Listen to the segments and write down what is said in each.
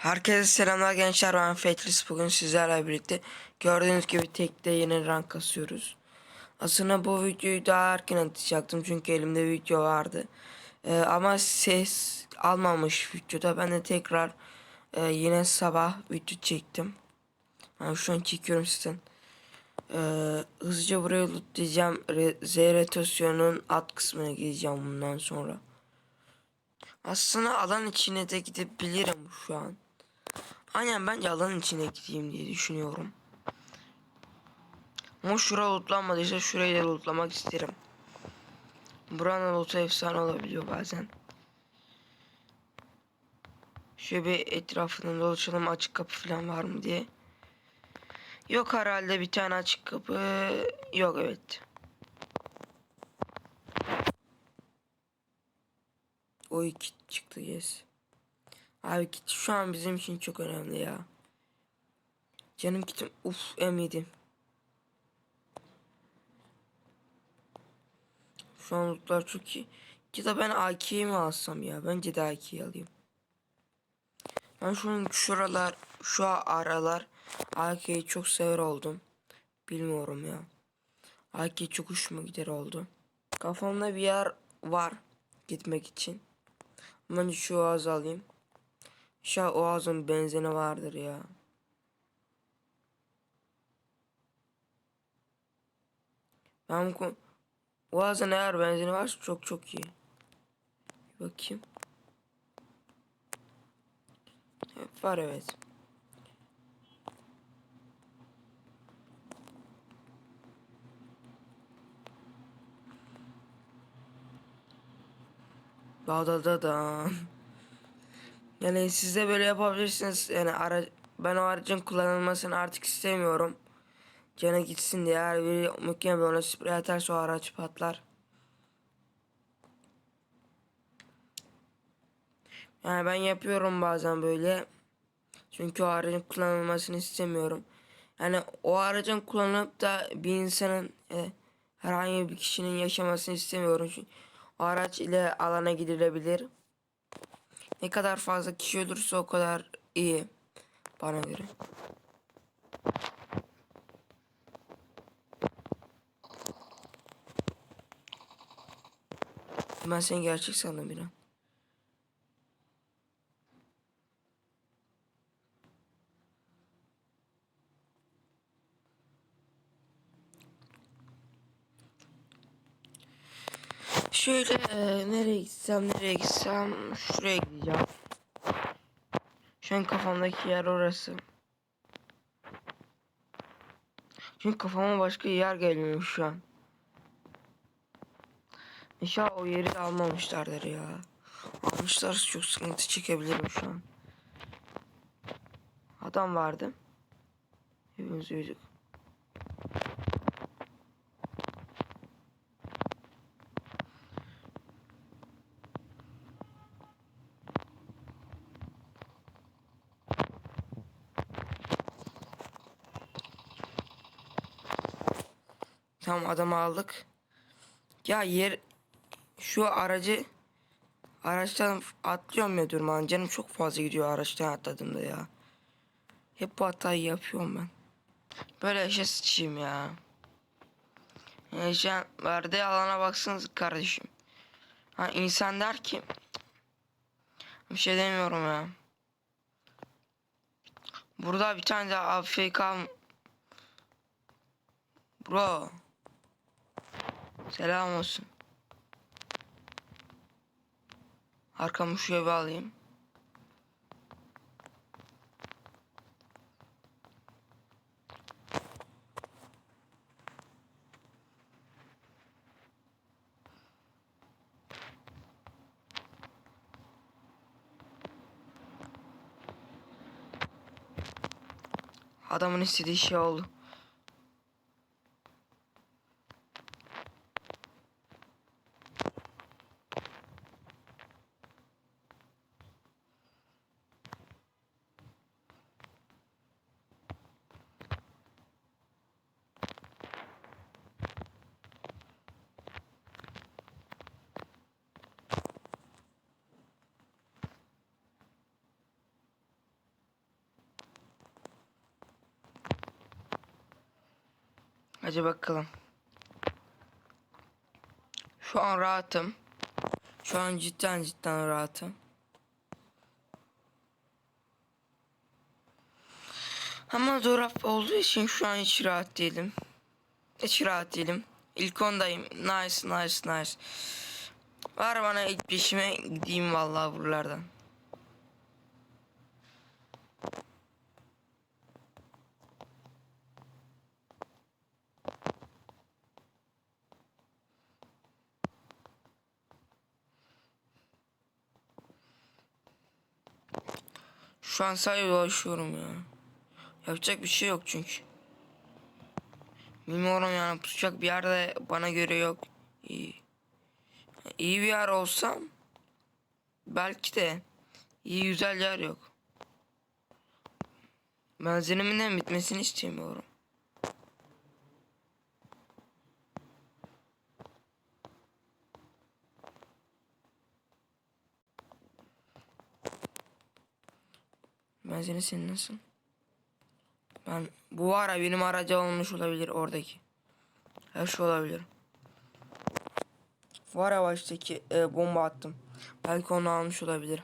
Herkese selamlar gençler ben Fetris bugün sizlerle birlikte gördüğünüz gibi tekte yeni rank kasıyoruz. Aslında bu videoyu daha erken atacaktım çünkü elimde video vardı. Ee, ama ses almamış videoda ben de tekrar e, yine sabah video çektim. Yani şu an çekiyorum sizden. Ee, hızlıca buraya lootlayacağım. Re- Z rotasyonun alt kısmına gideceğim bundan sonra. Aslında alan içine de gidebilirim şu an. Aynen bence alanın içine gideyim diye düşünüyorum. Ama şura lootlanmadıysa şurayı da lootlamak isterim. Buranın lootu efsane olabiliyor bazen. Şöyle bir etrafını dolaşalım açık kapı falan var mı diye. Yok herhalde bir tane açık kapı. Yok evet. O iki çıktı yes. Abi kit şu an bizim için çok önemli ya. Canım kitim uf M7. Şu an lootlar çok iyi. Ya da ben AK'yi mi alsam ya? Bence de AK'yi alayım. Ben şunun şuralar, şu aralar AK'yi çok sever oldum. Bilmiyorum ya. AK çok hoşuma gider oldu. Kafamda bir yer var gitmek için. Bence şu ağzı alayım. Şu Oğaz'ın benzini vardır ya. Ben bu Oğaz'ın eğer benzini varsa çok çok iyi. Bir bakayım. Evet, var evet. Da da da da. Yani siz de böyle yapabilirsiniz. Yani ara, ben o aracın kullanılmasını artık istemiyorum. Cana gitsin diye eğer biri mükemmel ona sprey atarsa o araç patlar. Yani ben yapıyorum bazen böyle. Çünkü o aracın kullanılmasını istemiyorum. Yani o aracın kullanıp da bir insanın e, herhangi bir kişinin yaşamasını istemiyorum. Çünkü o araç ile alana gidilebilir. Ne kadar fazla kişi ölürse o kadar iyi bana göre. Ben seni gerçek sandım bir an. Şöyle nereye gitsem nereye gitsem şuraya gideceğim. Şu an kafamdaki yer orası. Çünkü kafama başka yer gelmiyor şu an. İnşallah o yeri de almamışlardır ya. Almışlar çok sıkıntı çekebilirim şu an. Adam vardı. Hepimiz uyuduk. Tamam adamı aldık. Ya yer şu aracı araçtan atlıyorum ya diyorum lan canım çok fazla gidiyor araçtan atladığımda ya. Hep bu hatayı yapıyorum ben. Böyle işe sıçayım ya. Yani şu an verdiği alana baksanız kardeşim. Ha insan der ki bir şey demiyorum ya. Burada bir tane de AFK Bro. Selam olsun. Arkamı şu eve alayım. Adamın istediği şey oldu. Hadi bakalım. Şu an rahatım. Şu an cidden cidden rahatım. Ama drop olduğu için şu an hiç rahat değilim. Hiç rahat değilim. İlk ondayım. Nice nice nice. Var bana ilk peşime gideyim vallahi buralardan. Şu an sadece dolaşıyorum ya. Yapacak bir şey yok çünkü. Bilmiyorum yani pusacak bir yerde bana göre yok. İyi. İyi bir yer olsam belki de iyi güzel yer yok. Benzinimin de bitmesini istemiyorum. Benzini senin nasıl? Ben bu ara benim aracı olmuş olabilir oradaki. Her şey olabilir. Bu ara baştaki e, bomba attım. Belki onu almış olabilir.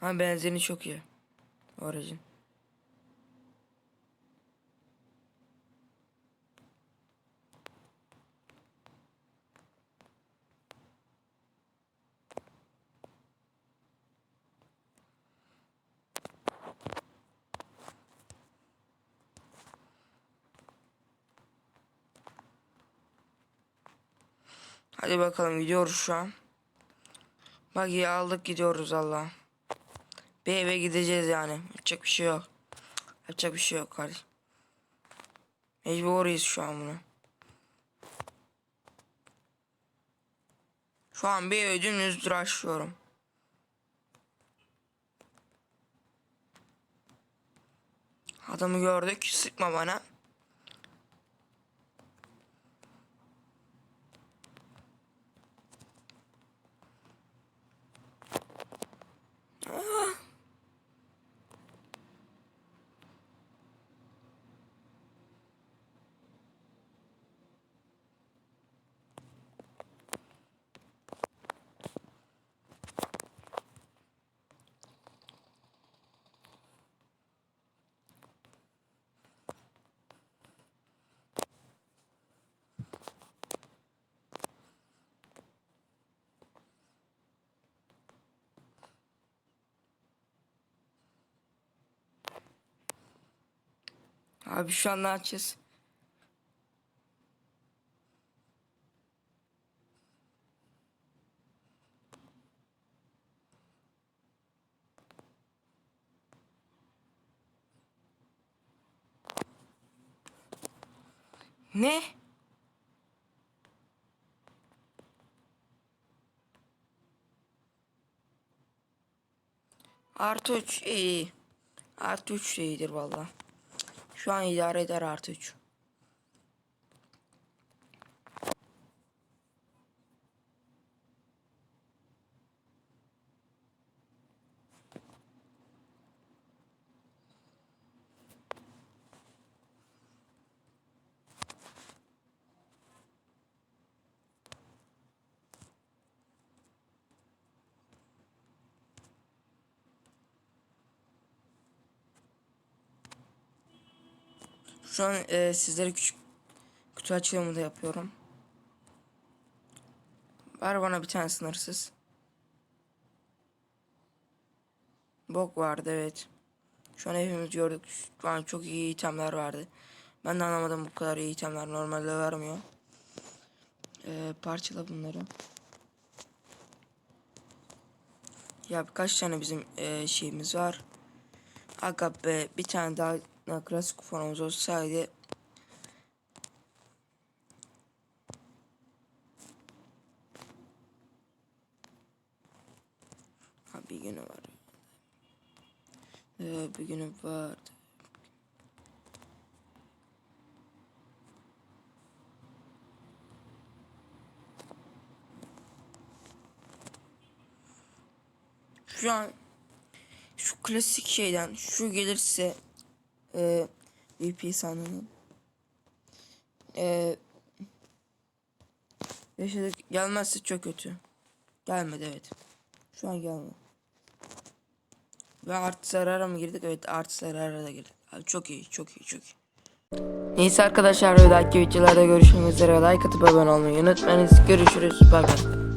Ha benzini çok iyi. O Hadi bakalım gidiyoruz şu an. Bak iyi aldık gidiyoruz Allah. Bir eve gideceğiz yani. Yapacak bir şey yok. Yapacak bir şey yok kardeşim. Mecburuyuz şu an bunu. Şu an bir eve dümdüz tıraşlıyorum. Adamı gördük. Sıkma bana. Abi şu an ne yapacağız? Ne? Artı 3 iyi. Artı 3 de iyidir valla. Şu an idare eder artı 3. Şu an e, sizlere küçük kutu açılımı da yapıyorum. Ver bana bir tane sınırsız. Bok vardı evet. Şu an hepimiz gördük. Şu an çok iyi itemler vardı. Ben de anlamadım bu kadar iyi itemler normalde vermiyor. Ee, parçala bunları. Ya birkaç tane bizim e, şeyimiz var. Aga be bir tane daha daha klasik kuponumuz olsaydı Ha bir günü var. Ee, bir günü vardı. Şu an şu klasik şeyden şu gelirse e, VP sandım. Ee, yaşadık. Gelmezse çok kötü. Gelmedi evet. Şu an gelmedi. Ve artı zarara mı girdik? Evet artı zarara da girdik. Abi çok iyi çok iyi çok iyi. Neyse arkadaşlar bir dahaki videolarda görüşmek üzere. Like atıp abone olmayı unutmayınız. Görüşürüz. Bay bay.